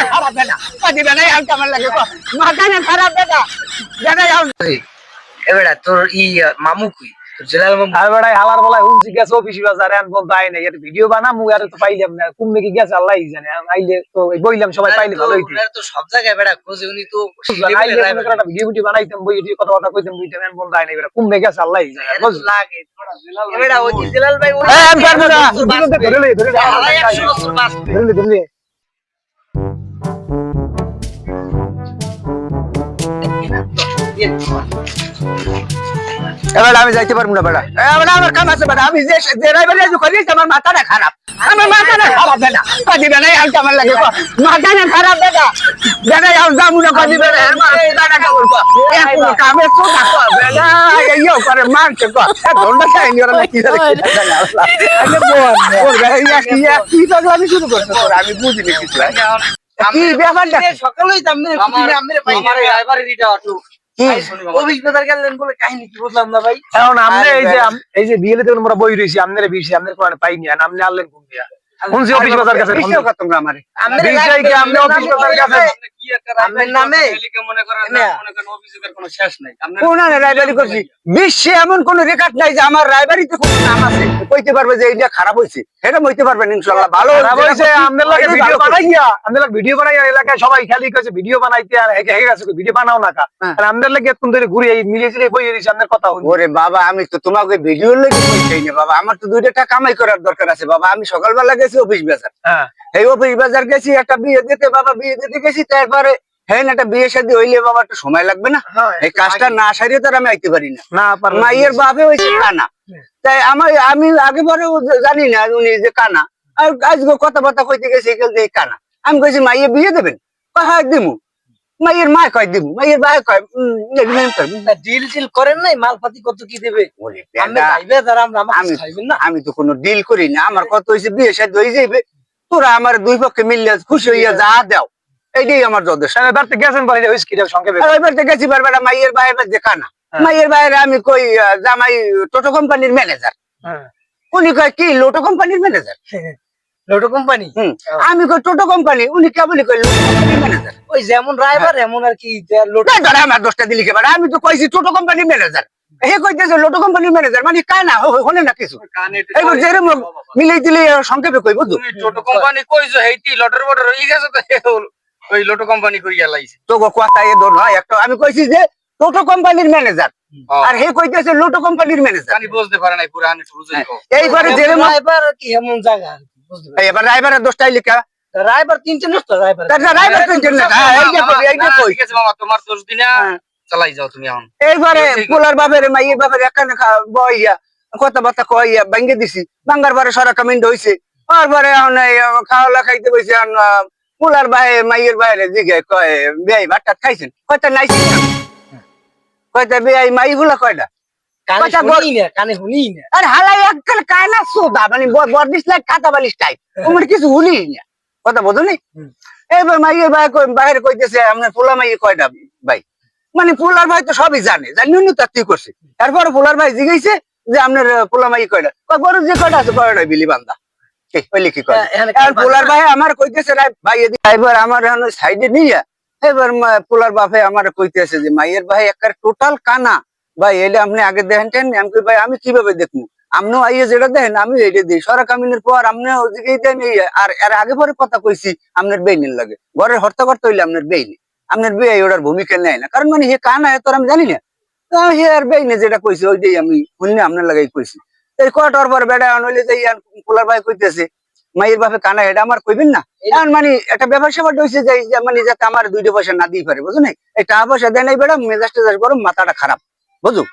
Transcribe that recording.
না খারাপ বেটা কাজী বেটা আর কেমন লাগে মাথা না খারাপ বেটা বেটা যাও এবারে তোর ই মামু কুই? তোর মামু। আর বেড়াই হালার বেলায় হুমছি গেছে অফিস বাজারে আন বলতে আয় না এর ভিডিও বানা আর তো পাইলাম না। কুম নাকি গেছে আল্লাহ জানে। আইলে তো বইলাম সবাই পাইলে ভালো হইতো। তো সব জায়গায় বেড়া খোঁজে উনি তো আইলে একটা ভিডিও ভিডিও বানাইতাম বই ভিডিও কথা কথা কইতাম বুঝতাম আমি বলতে আয় না এবার কুম গেছে আল্লাহ জানে। বুঝলি? লাগে এবারে ওই জেলাল ভাই উনি এই, আমি পারব না। একশো বছর বাঁচবে। ধরে ধরে এবার আমি যাইতে পারব না বেটা। এবার আমার কাম আছে বেটা। আমি যে ড্রাইভারে যে করি আমার মাথাটা খারাপ। আমার মাথাটা খারাপ বেটা। কাজী বেটা আর কেমন লাগে কো মাথাটা খারাপ বেটা। বেটা যাও যাব না কাজী বেটা আমার কেমন কামে তো না বেটা। ইয়ো করে মারছে কো ধন্ডা খাই আমি শুরু করতে আমি বুঝিনি কিছু। কি ব্যাপারটা? সকালেই তো আমি তুমি আমরে পাই আমার ড্রাইভারের এটা অটো অফিস বাজার গেলেন বলে কাহিনী কি বুঝলাম না ভাই? কারণ আমনে এই যে এই যে বিয়েলে তো আমরা বই রইছি আমনের বিয়েছি আমনের কোন পাইনি আর আপনি আনলেন কোন দিয়া অফিস বাজার কাছে করতাম আমারে বিষয় কি অফিস বাজার কাছে? আপনার নামে? কোন করছি। বিশ্বে এমন কোন রেকর্ড নাই যে আমার কোন নাম আছে। কইতে পারবে যে এটা খারাপ হয়েছে বলতে পারবেন ইনশাল্লাহ। ভালো হয়েছে আমনের লাগে ভিডিও বানাইয়া আমনের লাগে ভিডিও বানাইয়া এলাকায় সবাই খালি কইছে ভিডিও বানাইতে আর হেগে হেগে গেছে ভিডিও বানাও না কা। হ্যাঁ। আর আমনের লাগে কোন ধরে ঘুরে মিলিয়ে ছিলে আমনের কথা ওরে বাবা আমি তো তোমাকে ভিডিও লেগে না বাবা। আমার তো দুইটা টাকা কামাই করার দরকার আছে বাবা। আমি সকালবেলা গেছি অফিস বাজার। হ্যাঁ। এই অফিস বাজার গেছি একটা বিয়ে দিতে বাবা বিয়ে দিতে গেছি তারপরে হ্যাঁ একটা বিয়ে শাদী হইলে বাবা একটু সময় লাগবে না? হ্যাঁ, এই কাজটা না সারিয়ে তো আমি আইতে পারি না। মাইয়ের বাপে হয়েছে কানা। তাই আমার আমি আগে পরে জানি না উনি যে কানা। আর আজকে কথাবার্তা কইতে গেছে কানা। আমি কইছি মাইয়ে বিয়ে দেবেন? কয় হ্যাঁ দিমু। মাইয়ের মা কয় মাইয়ের কয় ডিল টিল করেন নাই? মালপাতি কত কি দেবে? আমি- খাইবেন না। আমি তো কোনো ডিল করি না। আমার কত হয়েছে বিয়ে সাথে হয়ে যাইবে। তোরা আমার দুই পক্ষে মিললে খুশি হইয়া যা দাও। এইটাই আমার যথেষ্ট। সামনে দাঁড়তে গেছেন বলে হইছে কি সংক্ষেপে। আর ওইবার তো গেছি মাইয়ের বাইরে যে কানা হ্যাঁ। মাইয়ের বাইরে আমি কই জামাই টোটো কোম্পানির ম্যানেজার। হ্যাঁ। উনি কয় কি লোটো কোম্পানির ম্যানেজার? Lotto company? আমি কই টোটো কোম্পানি উনি কেবলই কই লোটো কোম্পানির ম্যানেজার। ওই যেমন ড্রাইভার এমন আর কি যে লোটো না ধরে আমার দশটা দিলি কেবার আমি তো কইছি টোটো কোম্পানির ম্যানেজার। হে কইতেছে লোটো কোম্পানির ম্যানেজার মানে কায় না হলে না কিছু। এইবার যেরকম মিলাই দিলে সংক্ষেপে কই বুঝছ? তুমি টোটো কোম্পানি কইছো হেইতি লটার বটার হয়ে গেছে তো ওই লোটো কোম্পানি করিয়া লাইছে। তো গো কথা এ ধর নয় একটা আমি কইছি যে টোটো কোম্পানির ম্যানেজার আর হে কইতেছে লোটো কোম্পানির ম্যানেজার জানি বুঝতে পারে নাই পুরো আনি বুঝে এইবারে ড্রাইভার কি এমন জায়গা। এবার ড্রাইভারের লিখা। ড্রাইভার ড্রাইভার ড্রাইভার তো জন্য হ্যাঁ, এই যে কই, এই যে কই? ঠিক আছে মামা তোমার দোষ দিনা। হ্যাঁ। চালাই যাও তুমি এখন। এইবারে। পোলার বাপের মাইয়ের বাপের এখানে বইয়া কথাবার্তা কইয়া ভাঙ্গে দিছি। ভাঙ্গার পরে সরা কমেন্ট হইছে। তারপরে এখন খাওয়া খাইতে বসে পোলার বাইরে মাইয়ের বাইরে জিগে কয় বেয়াই ভাতটা খাইছেন? কয়টা নাইছি? কয়টা বেয়াই মাই গুলা কয়টা? কথা বোঝো নি এবার মাইয়ের ভাই বাইরে কইতেছে আপনার পোলা মাইয়ে কয়টা ভাই? মানে পোলার ভাই তো সবই জানে জানি করছে। তারপর পোলার ভাই জিগাইছে যে আপনার পোলা মাইয়ে কয়টা? কয় বড় যে কয়টা আছে কয়টা বিলি বান্দা। কে? ওইলে কি কয়? এখানে আর পোলার ভাই আমার কইতেছে ভাই এদিকে আমার এখন সাইডে নিয়ে এবার পোলার বাপে আমার কইতেছে যে মাইয়ের ভাই একার টোটাল কানা। ভাই এটা আপনি আগে দেখেন টেন আমি ভাই আমি কীভাবে দেখব? আপনিও আইয়ে যেটা দেখেন আমি এটা দিই। সরা কামিনের পর আপনি ওদিকেই দেন আর এর আগে পরে কথা কইছি আপনার বেইনের লাগে। ঘরের হর্তা করতে হইলে আপনার বেইনি। আপনার বে ওটার ভূমিকা নেয় না। কারণ মানে হে কানা তোর আমি জানি না। হে আর বেইনে যেটা কইছে ওইটাই আমি শুনলে আপনার লাগাই কইছি। এই কটার পর বেড়া নইলে যে ইয়ান পোলার ভাই কইতেছে মাইয়ের বাপে কানা এটা আমার কইবেন না? এখন মানে একটা ব্যাপার স্যাপার হয়েছে যে যে মানে যাতে আমার দুইটা পয়সা না দিই পারে বুঝো নাই? এই টাকা পয়সা দেয় নাই বেড়া মেজাজ টেজাজ গরম মাথাটা খারাপ বুঝো?